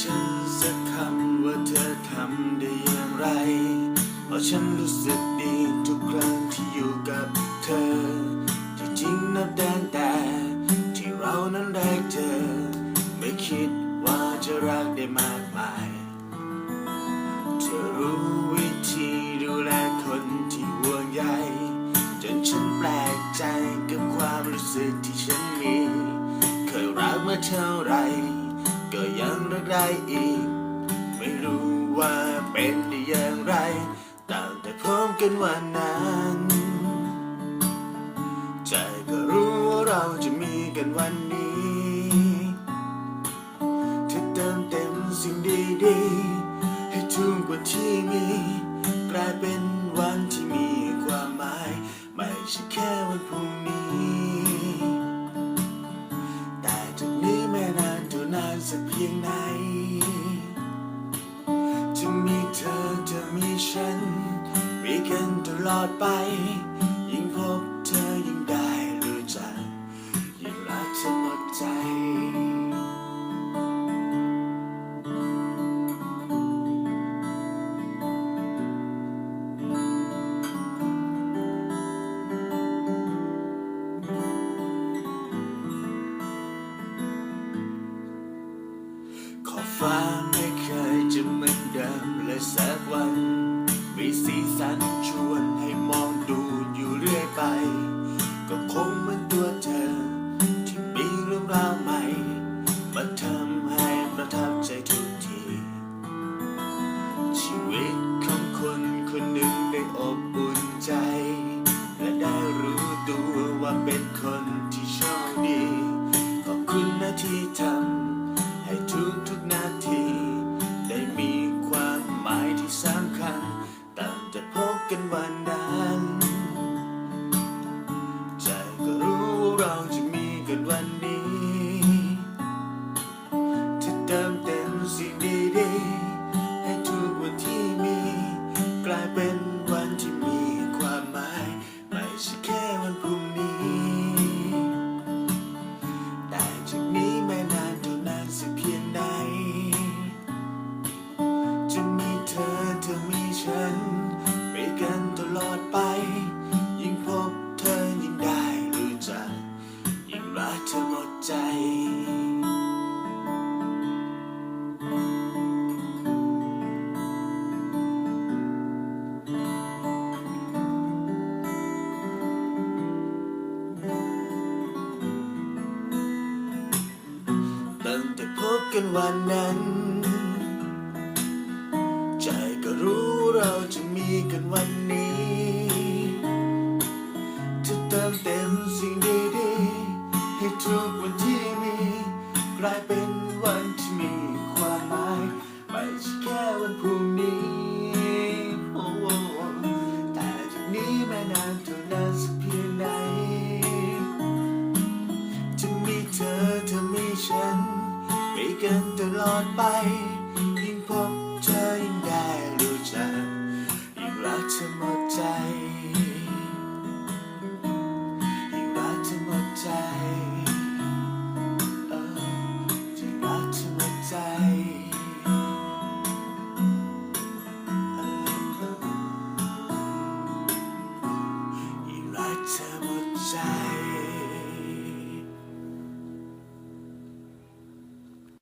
ฉันสักคำว่าเธอทำได้อย่างไร เพราะฉันรู้สึกดีทุกครั้งที่อยู่กับเธอ ที่จริงนับแต่แต่ที่เรานั้นได้เจอ ไม่คิดว่าจะรักได้มากมาย เธอรู้วิธีดูแลคนที่ห่วงใยจนฉันแปลกใจกับความรู้สึกที่ฉันมี เคยรักมาเท่าไหรก็ ยังรักได้อีก ไม่รู้ว่าเป็นได้อย่างไรตั้งแต่พบกันวันนั้นใจก็รู้ว่าเราจะมีกันวันนี้เธอเติมเต็มสิ่งดีๆ ให้ทุกวันที่มีกลายเป็นวันที่มีความหมาย ไม่ใช่แค่วันพรุ่งนี้ อดไป วั กันวันนั้น ใจก็รู้เราจะมีกันวันนี้จะเติมเต็มสิ่งดีๆให้ทุกวันที่มีกลายเป็นวันที่มีความหมายไม่ใช่แค่วันพรุ่งนี้โอ้แต่จากนี้ไม่นานเท่านานสักเพียงไหนจะมีเธอเธอมีฉัน ไปกันตลอดไป ยิ่งพบเธอยิ่งได้รู้จักยิ่งรักเธอ